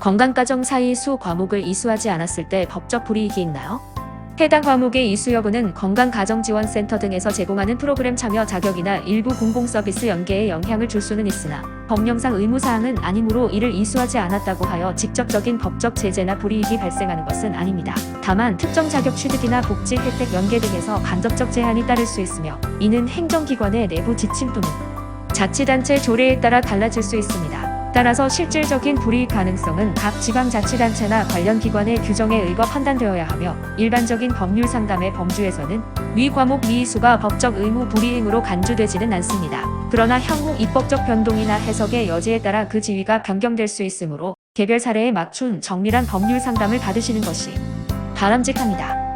건강가정 사이 수 과목을 이수하지 않았을 때 법적 불이익이 있나요? 해당 과목의 이수 여부는 건강가정지원센터 등에서 제공하는 프로그램 참여 자격이나 일부 공공서비스 연계에 영향을 줄 수는 있으나 법령상 의무사항은 아니므로 이를 이수하지 않았다고 하여 직접적인 법적 제재나 불이익이 발생하는 것은 아닙니다. 다만 특정 자격 취득이나 복지 혜택 연계 등에서 간접적 제한이 따를 수 있으며 이는 행정기관의 내부 지침 또는 자치단체 조례에 따라 달라질 수 있습니다. 따라서 실질적인 불이익 가능성은 각 지방자치단체나 관련 기관의 규정에 의거 판단되어야 하며 일반적인 법률 상담의 범주에서는 위 과목 미이수가 법적 의무 불이행으로 간주되지는 않습니다. 그러나 향후 입법적 변동이나 해석의 여지에 따라 그 지위가 변경될 수 있으므로 개별 사례에 맞춘 정밀한 법률 상담을 받으시는 것이 바람직합니다.